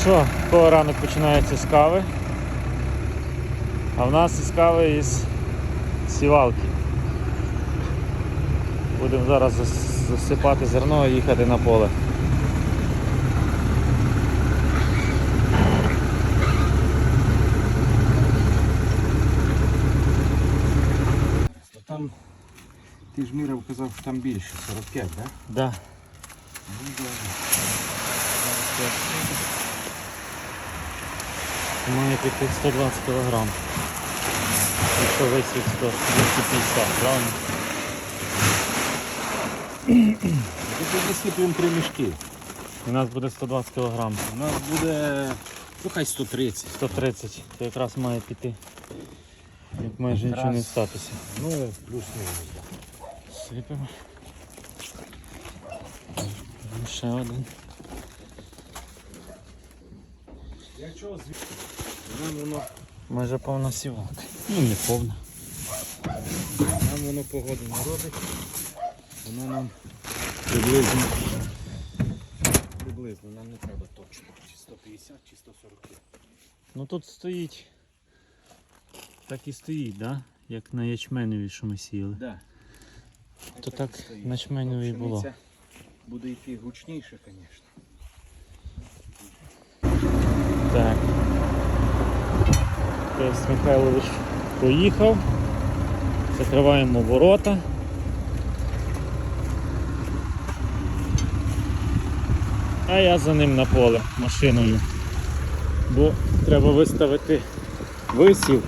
Що, кого ранок починається з кави? А в нас із кави із сівалки. Будемо зараз засипати зерно і їхати на поле. Там ти ж міряв казав, що там більше, 45, так? Да? Да. Має піти 120 кг. Якщо висить 100, 250, правильно? Тут висиплюємо три мішки. У нас буде 120 кг. У нас буде, ну хай 130. 130, то якраз має піти. Як майже нічого не статися. Ну, плюс-мінус. да. Сипемо. Ще один. Якщо звідси, нам воно, Майже повна сівалка. Ну не повна. нам воно погоду не робить, воно нам приблизно, приблизно, нам не треба точно. Чи 150, чи 140. Ну тут стоїть. Так і стоїть, да? Як на ячменеві, що ми сіяли. Да. То так на чменевій було. Буде йти гучніше, звісно. Так. Пес Михайлович поїхав. Закриваємо ворота. А я за ним на поле машиною. Бо треба виставити висів.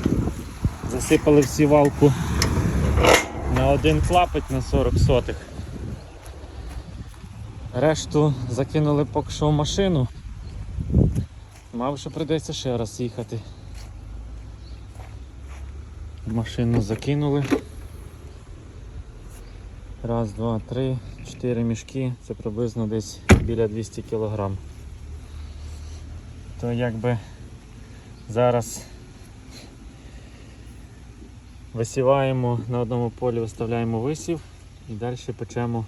Засипали всівалку на один клапоть на 40 сотих. Решту закинули поки що в машину. Мав, що прийдеться ще раз їхати. Машину закинули. Раз, два, три, чотири мішки. Це приблизно десь біля 200 кг. То якби зараз висіваємо на одному полі, виставляємо висів і далі печемо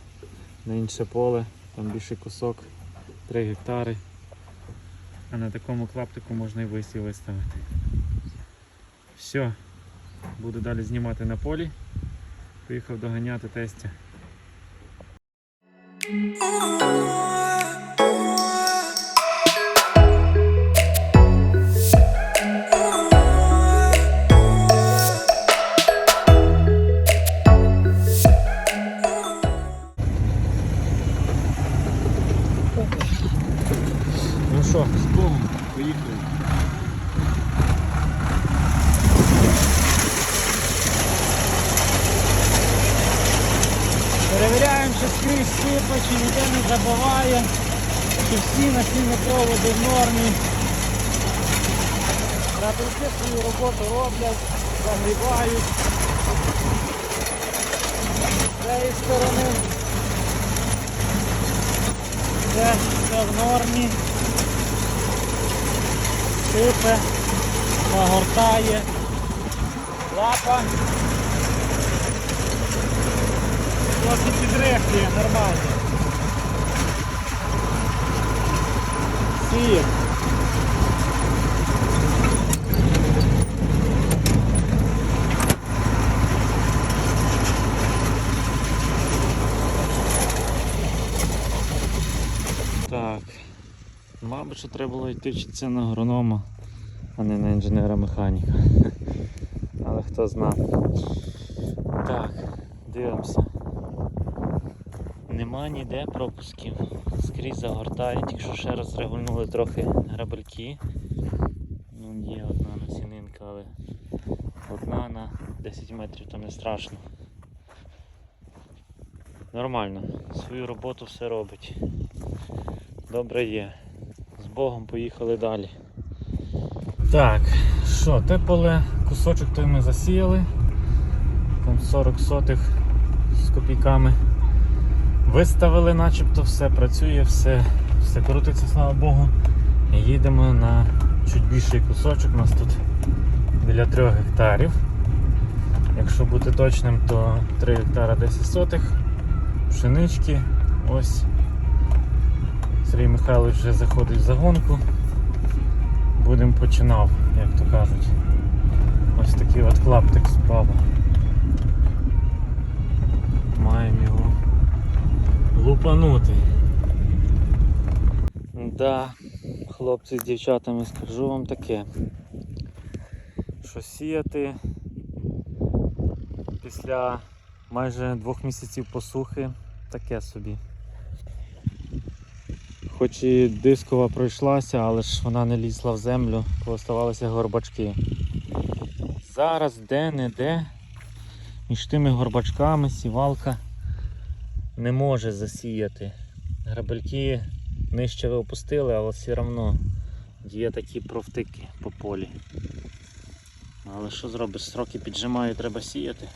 на інше поле, там більший кусок, 3 гектари. А на такому клаптику можна і висі виставити. Все. Буду далі знімати на полі. Поїхав доганяти тестя. Забиває, чи всі насіннєпроводи в нормі. Трапельки свою роботу роблять, загрібають. З цієї сторони. Все, все в нормі. Сипе, нагортає. Лапа. Трохи підрехлює, нормально. Сіє. Так. Мабуть, що треба було йти вчитися на агронома, а не на інженера-механіка. Але хто зна. Так, дивимося. Нема ніде пропусків. Скрізь загортає, тільки що ще раз регульнули трохи грабельки. Ну, є одна насінинка, але одна на 10 метрів то не страшно. Нормально, свою роботу все робить. Добре є. З Богом поїхали далі. Так, що, те поле, кусочок той ми засіяли. Там 40 сотих з копійками. Виставили, начебто все працює, все, все крутиться, слава Богу. І їдемо на чуть більший кусочок. У нас тут біля 3 гектарів. Якщо бути точним, то 3 гектара 10 сотих, пшенички. Ось Сергій Михайлович вже заходить в загонку. будемо починав, як то кажуть. Ось такий от клаптик справа. Маємо лупанути. Да, хлопці з дівчатами скажу вам таке. Що сіяти після майже двох місяців посухи таке собі. Хоч і дискова пройшлася, але ж вона не лізла в землю, пооставалися горбачки. Зараз де-не-де між тими горбачками сівалка не може засіяти. Грабельки нижче ви опустили, але все одно є такі провтики по полі. Але що зробиш? Сроки піджимаю, треба сіяти.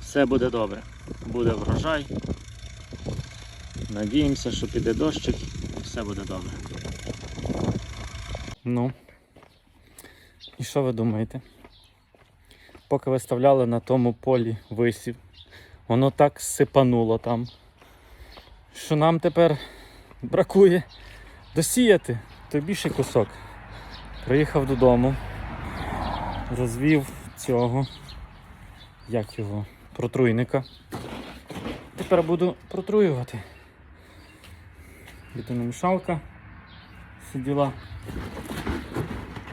Все буде добре. Буде врожай. Надіємося, що піде дощик і все буде добре. Ну. І що ви думаєте? Поки виставляли на тому полі висів, воно так сипануло там, що нам тепер бракує досіяти той більший кусок. Приїхав додому, розвів цього, як його, протруйника. Тепер буду протруювати. Бетономішалка сиділа.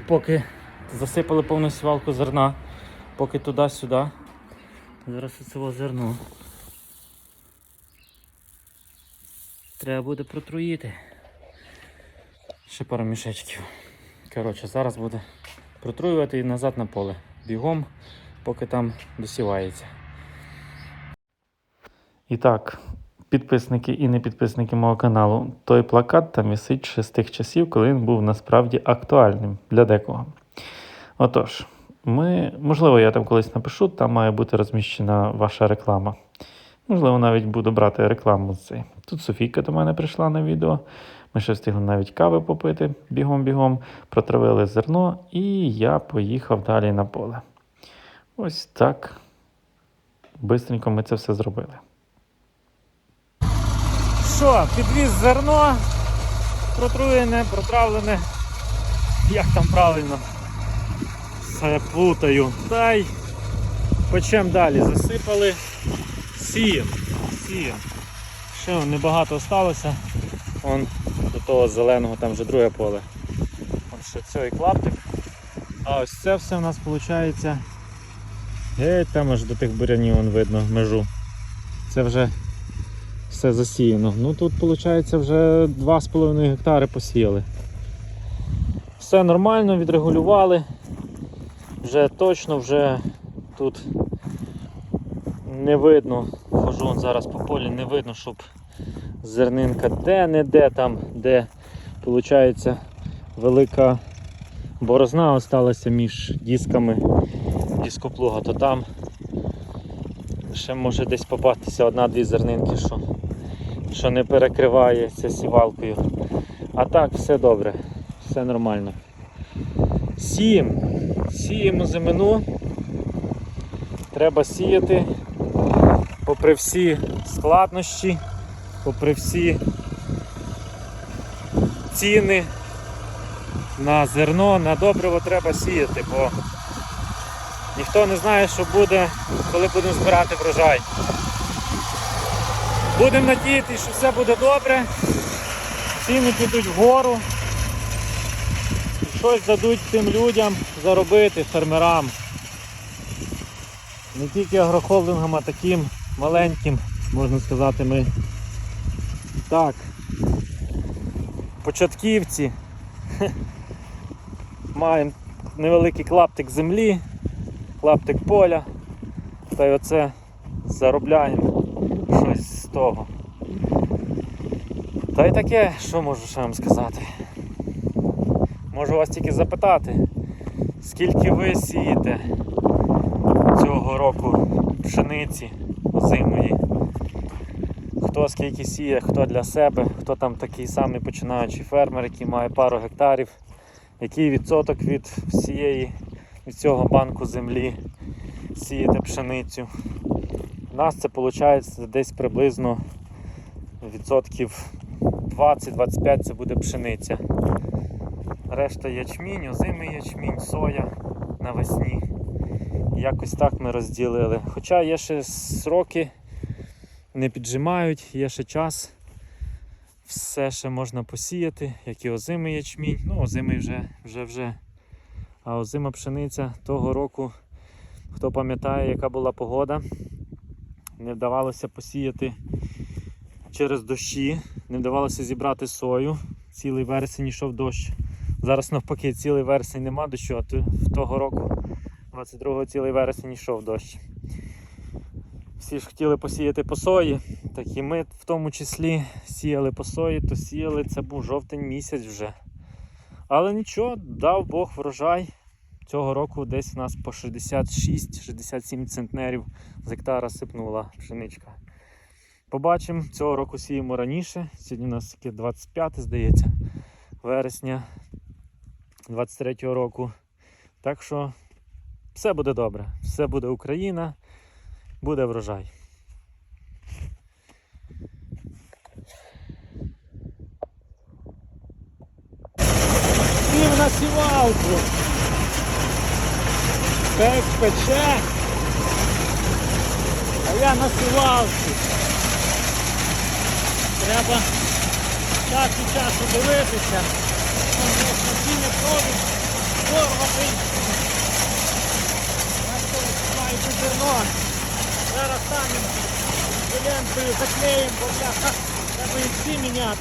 Поки засипали повну сівалку зерна, поки туди-сюди. Зараз оце зерно. Треба буде протруїти. Ще пару мішечків. Коротше, зараз буде протруювати і назад на поле. Бігом, поки там досівається. І так, підписники і не підписники мого каналу, той плакат там висить ще з тих часів, коли він був насправді актуальним для декого. Отож, ми, можливо, я там колись напишу, там має бути розміщена ваша реклама. Можливо, навіть буду брати рекламу з цей. Тут Софійка до мене прийшла на відео. Ми ще встигли навіть кави попити бігом-бігом, протравили зерно, і я поїхав далі на поле. Ось так. Бистренько ми це все зробили. Що, підвіз зерно, протруєне, протравлене. Як там правильно? Все плутаю. Та й далі. Засипали. Сієм. Сієм. Ще небагато осталося. Вон до того зеленого там вже друге поле. Ось ще цей клаптик. А ось це все у нас виходить. Геть там аж до тих бурянів вон видно межу. Це вже все засіяно. Ну тут виходить вже 2,5 гектари посіяли. Все нормально, відрегулювали. Вже точно вже тут не видно, хожу зараз по полі, не видно, щоб зернинка де-не-де там, де виходить велика борозна осталася між дисками дископлуга, то там ще може десь попастися одна-дві зернинки, що, що не перекривається сівалкою. А так, все добре, все нормально. Сіємо, сіємо зимину. Треба сіяти попри всі складнощі, попри всі ціни на зерно, на добриво треба сіяти, бо ніхто не знає, що буде, коли будемо збирати врожай. Будемо надіятися, що все буде добре, ціни підуть вгору, щось дадуть тим людям заробити, фермерам. Не тільки агрохолдингам, а таким маленьким, можна сказати, ми так. Початківці. Маємо невеликий клаптик землі, клаптик поля. Та й оце заробляємо щось з того. Та й таке, що можу ще вам сказати? Можу вас тільки запитати, скільки ви сієте цього року пшениці озимої. Хто скільки сіє, хто для себе, хто там такий самий починаючий фермер, який має пару гектарів, який відсоток від всієї від цього банку землі сієте пшеницю. У нас це виходить десь приблизно відсотків 20-25 це буде пшениця. Решта ячмінь, озимий ячмінь, соя навесні. Якось так ми розділили. Хоча є ще сроки, не піджимають, є ще час. Все ще можна посіяти, як і озимий ячмінь. Ну, озимий вже, вже, вже. А озима пшениця того року, хто пам'ятає, яка була погода, не вдавалося посіяти через дощі, не вдавалося зібрати сою. Цілий вересень йшов дощ. Зараз навпаки, цілий вересень нема дощу, а в того року, 22-го, цілий вересень йшов дощ. Всі ж хотіли посіяти по сої, так і ми в тому числі сіяли по сої, то сіяли, це був жовтень місяць вже. Але нічого, дав Бог врожай. Цього року десь у нас по 66-67 центнерів з гектара сипнула пшеничка. Побачимо, цього року сіємо раніше. Сьогодні у нас таке 25, здається, вересня 23-го року. Так що все буде добре, все буде Україна, буде врожай. Пів на сівалку. Пек пече. А я на сівалці. Треба час від часу дивитися. Зерно. Зараз станемо лентою заклеїмо, бо треба їх всі міняти.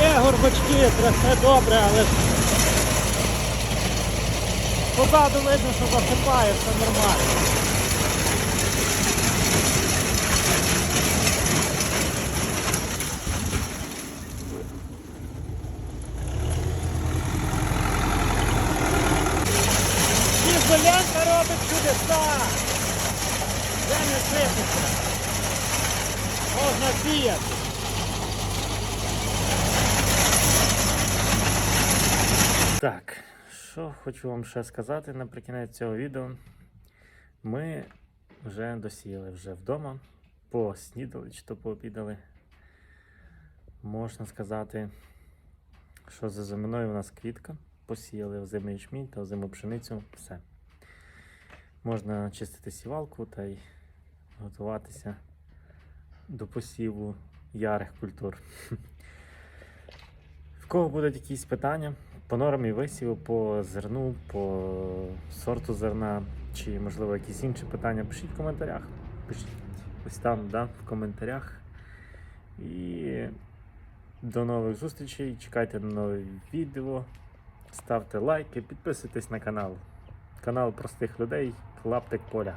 Є горбачки, це все добре, але позаду видно, що засипає, все нормально. Ізолянка робить чудеса. Де не сипеться. Можна сіяти. Так, що хочу вам ще сказати наприкінець цього відео. Ми вже досіяли вже вдома, поснідали чи то пообідали. Можна сказати, що за зиминою у нас квітка. Посіяли озимий ячмінь та озиму пшеницю. Все. Можна чистити сівалку та й готуватися до посіву ярих культур. В кого будуть якісь питання по нормі висіву, по зерну, по сорту зерна, чи можливо якісь інші питання, пишіть в коментарях. Пишіть ось там, да, в коментарях. І до нових зустрічей. Чекайте на нові відео. Ставте лайки, підписуйтесь на канал. Канал простих людей, клаптик поля.